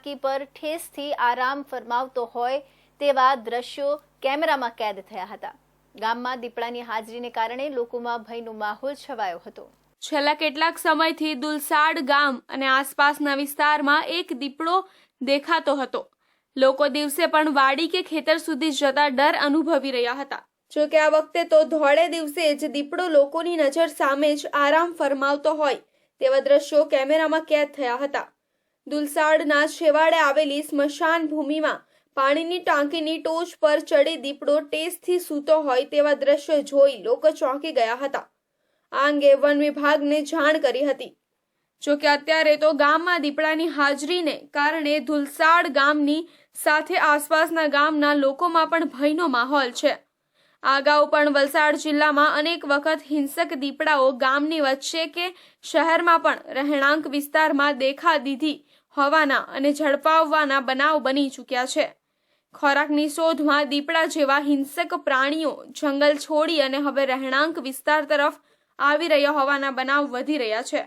ટાંકી પર ઠેસથી આરામ ફરમાવતો હોય તેવા દ્રશ્યો કેમેરામાં કેદ થયા હતા. ગામમાં દીપડાની હાજરીને કારણે લોકોમાં ભયનો માહોલ છવાયો હતો. છેલ્લા કેટલાક સમયથી દુલસાડ ગામ અને આસપાસના વિસ્તારમાં એક દીપડો દેખાતો હતો. લોકો દિવસે પણ વાડી કે ખેતર સુધી જતા ડર અનુભવી રહ્યા હતા. જો કે આ વખતે તો ધોળે દિવસે જ દીપડો લોકોની નજર સામે જ આરામ ફરમાવતો હોય તેવા દ્રશ્યો કેમેરામાં કેદ થયા હતા. દુલસાડના છેવાડે આવેલી સ્મશાન ભૂમિમાં પાણીની ટાંકીની ટોચ પર ચડી દીપડો ટેસથી સૂતો હોય તેવા દ્રશ્યો જોઈ લોકો ચોંકી ગયા હતા. આ અંગે વન વિભાગને જાણ કરી હતી. જો કે અત્યારે તો ગામમાં દીપડાની હાજરીને કારણે ધુલસાડ ગામની સાથે આસપાસના ગામના લોકોમાં પણ ભયનો માહોલ છે. આ અગાઉ પણ વલસાડ જિલ્લામાં અનેક વખત હિંસક દીપડાઓ ગામની વચ્ચે કે શહેરમાં પણ રહેણાંક વિસ્તારમાં દેખા દીધી હોવાના અને ઝડપાવવાના બનાવ બની ચૂક્યા છે. ખોરાકની શોધમાં દીપડા જેવા હિંસક પ્રાણીઓ જંગલ છોડી અને હવે રહેણાંક વિસ્તાર તરફ આવી રહ્યા હોવાના બનાવ વધી રહ્યા છે.